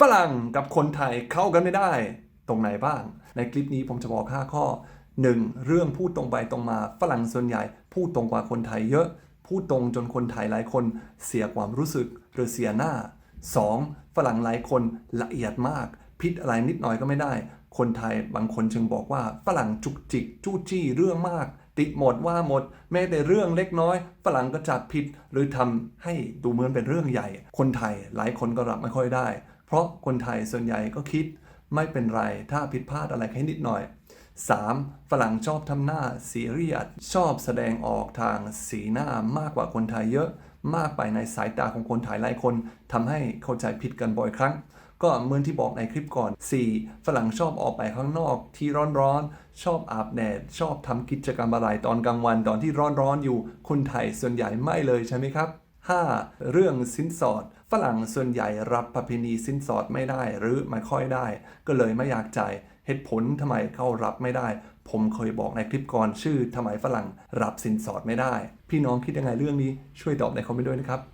ฝรั่งกับคนไทยเข้ากันไม่ได้ตรงไหนบ้าง ในคลิปนี้ผมจะบอก 5 ข้อ 1. เรื่องพูดตรงไปตรงมา ฝรั่งส่วนใหญ่ พูดตรงกว่าคนไทยเยอะ พูดตรงจนคนไทยหลายคนเสียความรู้สึกหรือเสียหน้า 2. ฝรั่งหลายคนละเอียดมาก พิดอะไรนิดหน่อยก็ไม่ได้ คนไทยบางคนจึงบอกว่า ฝรั่งจุกจิก จู้จี้เรื่องมาก ติหมดว่าหมด แม้แต่เรื่องเล็กน้อย ฝรั่งก็จับผิด หรือทำให้ดูเหมือนเป็นเรื่องใหญ่ คนไทยหลายคนก็รับไม่ค่อยได้ เพราะคนไทยส่วนใหญ่ก็คิดไม่เป็นไรถ้าผิดพลาดอะไรแค่นิดหน่อย 3. ฝรั่งชอบทำหน้าซีเรียสชอบแสดงออกทางสีหน้ามากกว่าคนไทยเยอะมากไปในสายตาของคนไทยหลายคนทำให้เข้าใจผิดกันบ่อยครั้ง ก็เหมือนที่บอกในคลิปก่อน 4. ฝรั่งชอบออกไปข้างนอกที่ร้อนๆ ชอบอาบแดด ชอบทำกิจกรรมอะไรตอนกลางวันตอนที่ร้อนๆอยู่ คนไทยส่วนใหญ่ไม่เลยใช่ไหมครับ 5. เรื่องสินสอด ฝรั่งส่วนใหญ่รับประเพณีสินสอดไม่ได้หรือไม่ค่อยได้ ก็เลยไม่อยากจ่ายเหตุผลทำไมเขารับไม่ได้ ผมเคยบอกในคลิปก่อนชื่อทำไมฝรั่งรับสินสอดไม่ได้ พี่น้องคิดยังไงเรื่องนี้ช่วยตอบในคอมเมนต์ด้วยนะครับ